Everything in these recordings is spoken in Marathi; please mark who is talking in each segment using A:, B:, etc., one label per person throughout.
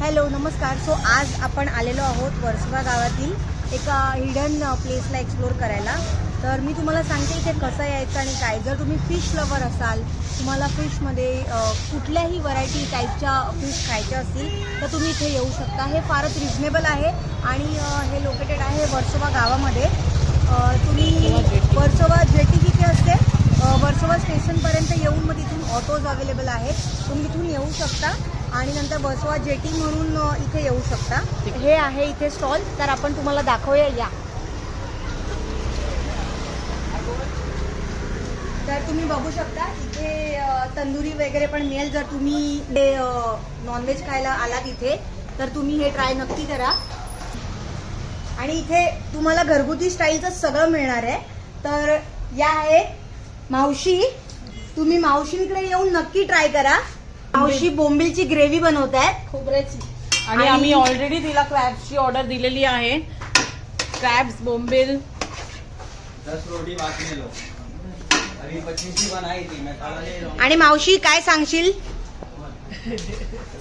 A: हॅलो नमस्कार. सो आज आपण आलेलो आहोत वर्सवा गावातील एका हिडन प्लेसला एक्सप्लोर करायला. तर मी तुम्हाला सांगते इथे कसं यायचं आणि काय. जर तुम्ही फिश लवर असाल तुम्हाला फिशमध्ये कुठल्याही व्हरायटी टाईपच्या फिश खायच्या असतील तर तुम्ही इथे येऊ शकता. हे फारच रिजनेबल आहे आणि हे लोकेटेड आहे वर्सोवा गावामध्ये. तुम्ही वर्सोवा जेटी जिथे असते? वर्सोवा स्टेशनपर्यंत येऊन मग तिथून ऑटोज अवेलेबल आहेत. तुम्ही इथून येऊ शकता. आणि नंतर वर्सोवा जेटी म्हणून इथे येऊ शकता. हे आहे इथे स्टॉल तर आपण तुम्हाला दाखवूया या. तर तुम्ही बघू शकता इथे तंदुरी वगैरे पण मिळेल. जर तुम्ही हे नॉनव्हेज खायला आलात इथे तर तुम्ही हे ट्राय नक्की करा. आणि इथे तुम्हाला घरगुती स्टाईलचं सगळं मिळणार आहे. तर या आहे मावशी. तुम्ही मावशींकडे येऊन नक्की ट्राय करा. मावशी बोंबिलची ग्रेव्ही बनवत आहेत.
B: खोबऱ्याची. आणि
A: आणि-
B: आम्ही ऑलरेडी तिला क्रॅब्सची ऑर्डर दिलेली आहे. क्रॅब्स बोंबिल.
C: दस रोटी बाकी लो अभी पच्चीस ही बनाई थी मैं खाना ले रहा हूँ
A: आणि मावशी काय सांगशील?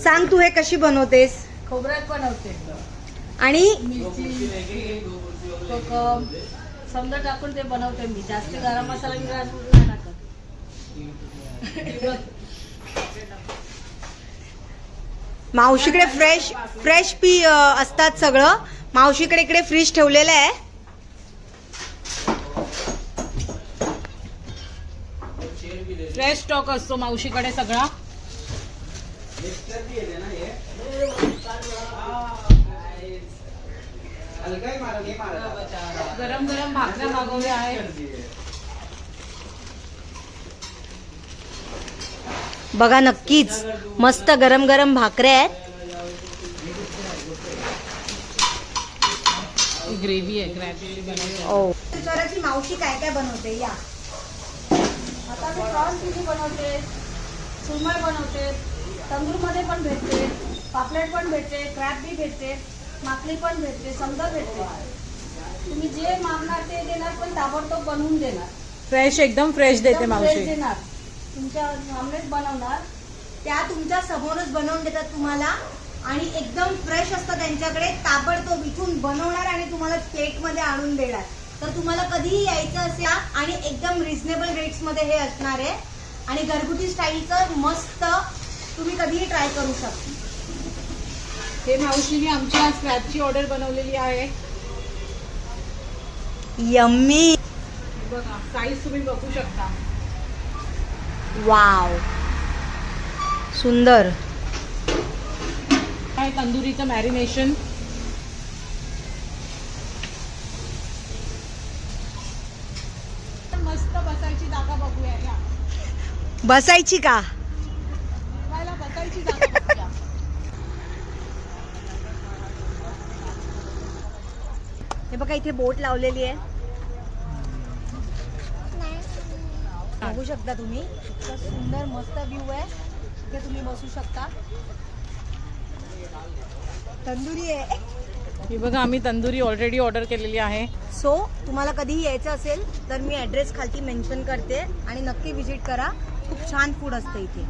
A: सांग तू हे कशी बनवतेस?
B: खोबऱ्यात बनवते
A: आणि?
C: दो कुर्सी लेके गई, दो कुर्सी और लेके
B: कोकम.
C: गई।
B: समजा टाकून ते बनवते मी. जास्त गरम मसाला मी टाकत
A: मावशीकडे फ्रेश फ्रेश पी असतात सगळं. मावशीकडे इकडे फ्रीज ठेवलेलं आहे.
B: फ्रेश स्टॉक असतो मावशीकडे सगळा. गरम गरम भाकऱ्या मागवल्या आहेत.
A: बघा नक्कीच. मस्त गरम गरम भाकऱ्या आहेत.
B: ग्रेव्ही आहे
A: विचाराची मावशी काय काय बनवते? या.
B: आता मी प्रॉन्स चिली बनवते? सुरमई बनवते. तंदूरमध्ये पण भेटते. पापलेट पण भेटते. क्रॅब बी भेटते. माकली पण भेटते. समजा भेटते. तुम्ही जे मागणार ते देणार पण ताबडतोब बनवून देणार. फ्रेश एकदम फ्रेश देते एकदम मावशी. देणार. तुमच्या सामनेच बनवणार
A: त्या तुमच्या समोरच बनवून देतात तुम्हाला. आणि एकदम फ्रेश असतं त्यांच्याकडे. ताबडतोब इथून बनवणार आणि तुम्हाला प्लेटमध्ये आणून देणार. तर तुम्हाला कधीही यायचं असेल आणि एकदम रिझनेबल रेट्समध्ये हे असणार आहे. आणि घरगुती स्टाईलचं मस्त तुम्ही कधीही ट्राय करू शकता.
B: हे मावशीने आमच्या स्क्रॅबची ऑर्डर बनवलेली आहे.
A: यम्मी
B: बघा साईज तुम्ही बघू शकता.
A: वाव. सुंदर.
B: आहे तंदुरीचं मॅरिनेशन मस्त बसायची जागा बघूया या.
A: बसायची का?
B: जेवायला बसायची जागा बघूया.
A: हे बघा इथे बोट लावलेली आहे. बघू शकता तुम्ही. इतका सुंदर मस्त व्ह्यू आहे. इथे तुम्ही बसू शकता. तंदुरी आहे.
B: ही बघा आम्ही तंदुरी ऑलरेडी ऑर्डर केलेली आहे.
A: सो तुम्हाला कधीही यायचं असेल तर मी ॲड्रेस खालती मेन्शन करते आणि नक्की व्हिजिट करा. खूप छान फूड असते इथे.